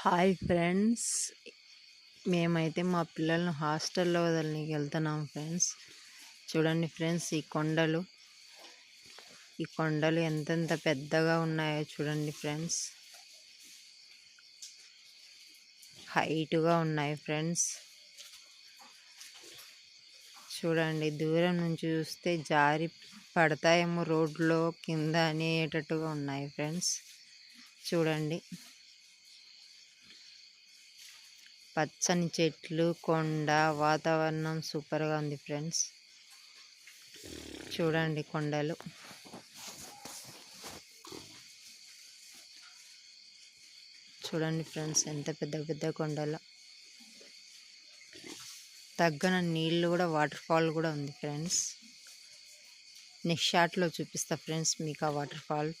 Hi friends. మేమైతే మా పిల్లల్ని హాస్టల్లో వదలనీకి వెళ్తున్నాం ఫ్రెండ్స్. చూడండి ఫ్రెండ్స్ ఈ కొండలు. ఈ కొండలు ఎంతెంత పెద్దగా ఉన్నాయో చూడండి ఫ్రెండ్స్. హైట్గా ఉన్నాయి ఫ్రెండ్స్. చూడండి దూరం నుంచి చూస్తే జారి పడతాయేమో రోడ్లో కింద అనేటట్టుగా ఉన్నాయి ఫ్రెండ్స్. చూడండి. పచ్చని చెట్లు కొండ వాతావరణం సూపర్గా ఉంది ఫ్రెండ్స్. చూడండి కొండలు. చూడండి ఫ్రెండ్స్ ఎంత పెద్ద పెద్ద కొండలు. తగ్గన నీళ్ళు కూడా వాటర్ ఫాల్ కూడా ఉంది ఫ్రెండ్స్. నెక్స్ట్ షాట్లో చూపిస్తా ఫ్రెండ్స్ మీకు ఆ వాటర్ ఫాల్